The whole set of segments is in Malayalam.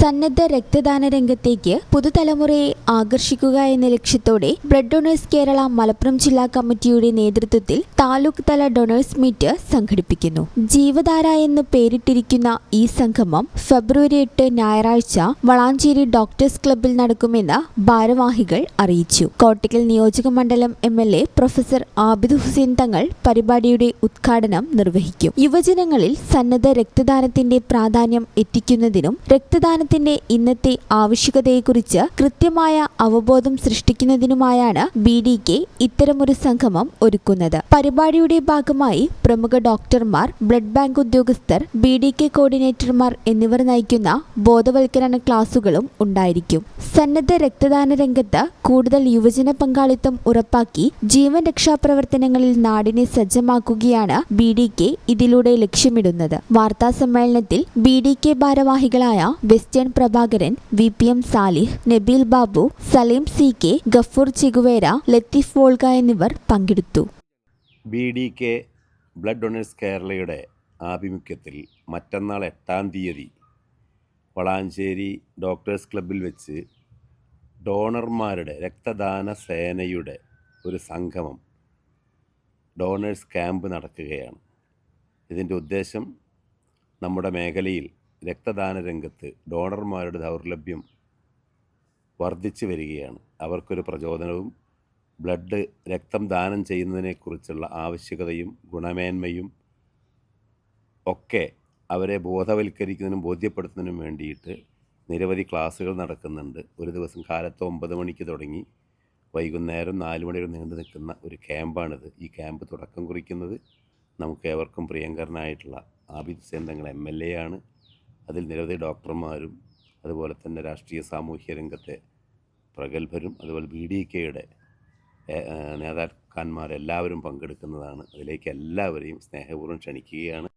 സന്നദ്ധ രക്തദാന രംഗത്തേക്ക് പുതുതലമുറയെ ആകർഷിക്കുക എന്ന ലക്ഷ്യത്തോടെ ബ്ലഡ് ഡൊണേഴ്സ് കേരള മലപ്പുറം ജില്ലാ കമ്മിറ്റിയുടെ നേതൃത്വത്തിൽ താലൂക്ക് തല ഡൊണേഴ്സ് മീറ്റ് സംഘടിപ്പിക്കുന്നു. ജീവധാര എന്ന് പേരിട്ടിരിക്കുന്ന ഈ സംഗമം ഫെബ്രുവരി എട്ട് ഞായറാഴ്ച വളാഞ്ചേരി ഡോക്ടേഴ്സ് ക്ലബ്ബിൽ നടക്കുമെന്ന് ഭാരവാഹികൾ അറിയിച്ചു. കോട്ടക്കൽ നിയോജക മണ്ഡലം M L A professor Abid Hussain Thangal പരിപാടിയുടെ ഉദ്ഘാടനം നിർവഹിക്കും. യുവജനങ്ങളിൽ സന്നദ്ധ രക്തദാനത്തിന്റെ പ്രാധാന്യം എത്തിക്കുന്നതിനും രക്തദാനത്തിന്റെ ഇന്നത്തെ ആവശ്യകതയെക്കുറിച്ച് കൃത്യമായ അവബോധം സൃഷ്ടിക്കുന്നതിനുമായാണ് ബി ഡി കെ ഇത്തരമൊരു സംഗമം ഒരുക്കുന്നത്. പരിപാടിയുടെ ഭാഗമായി പ്രമുഖ ഡോക്ടർമാർ ബ്ലഡ് ബാങ്ക് ഉദ്യോഗസ്ഥർ ബി ഡി കെ കോർഡിനേറ്റർമാർ എന്നിവർ നയിക്കുന്ന ബോധവൽക്കരണ ക്ലാസുകളും ഉണ്ടായിരിക്കും. സന്നദ്ധ രക്തദാന രംഗത്ത് കൂടുതൽ യുവജന പങ്കാളിത്തം ഉറപ്പാക്കി ജീവൻ രക്ഷാപ്രവർത്തനങ്ങളിൽ നാടിനെ സജ്ജമാക്കുകയാണ് ബി ഡി കെ ഇതിലൂടെ ലക്ഷ്യമിടുന്നത്. വാർത്താ സമ്മേളനത്തിൽ ബി ഡി കെ ഭാരവാഹികളായ western Prabhakaran V P M Salih Nabeel Babu Saleem C K Gafoor Che Guevara Latheef Volga എന്നിവർ പങ്കെടുത്തു. B D K blood donors കേരളയുടെ ആഭിമുഖ്യത്തിൽ മറ്റന്നാൾ എട്ടാം തീയതി വളാഞ്ചേരി ഡോക്ടേഴ്സ് ക്ലബ്ബിൽ വെച്ച് ഡോണർമാരുടെ രക്തദാന സേനയുടെ ഒരു സംഗമം ഡോണേഴ്സ് ക്യാമ്പ് നടക്കുകയാണ്. ഇതിന്റെ ഉദ്ദേശം നമ്മുടെ മേഖലയിൽ രക്തദാന രംഗത്ത് ഡോണർമാരുടെ ദൗർലഭ്യം വർദ്ധിച്ചു വരികയാണ്. അവർക്കൊരു പ്രചോദനവും ബ്ലഡ് രക്തം ദാനം ചെയ്യുന്നതിനെക്കുറിച്ചുള്ള ആവശ്യകതയും ഗുണമേന്മയും ഒക്കെ അവരെ ബോധവൽക്കരിക്കുന്നതിനും ബോധ്യപ്പെടുത്തുന്നതിനും വേണ്ടിയിട്ട് നിരവധി ക്ലാസ്സുകൾ നടക്കുന്നുണ്ട്. ഒരു ദിവസം കാലത്ത് ഒമ്പത് മണിക്ക് തുടങ്ങി വൈകുന്നേരം നാല് മണി വരെ നീണ്ടു നിൽക്കുന്ന ഒരു ക്യാമ്പാണിത്. ഈ ക്യാമ്പ് തുടക്കം കുറിക്കുന്നത് നമുക്ക് ഏവർക്കും പ്രിയങ്കരനായിട്ടുള്ള ആബിദ് ഹുസൈൻ തങ്ങൾ എം എൽ എ ആണ്. അതിൽ നിരവധി ഡോക്ടർമാരും അതുപോലെ തന്നെ രാഷ്ട്രീയ സാമൂഹ്യ രംഗത്തെ പ്രഗത്ഭരും അതുപോലെ ബി ഡി കെയുടെ നേതാക്കന്മാരെല്ലാവരും പങ്കെടുക്കുന്നതാണ് അതിലേക്ക് എല്ലാവരെയും സ്നേഹപൂർവം ക്ഷണിക്കുകയാണ്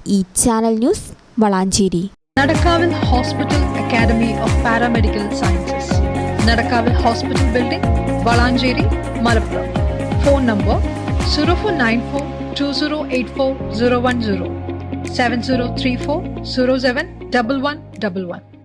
ഈ channel news Valanchery Nadakavil Hospital Academy of Paramedical Sciences. Nadakavil Hospital Building, Valanjeri, Malappuram. Phone number 0494 2084 010 7034 07 1111.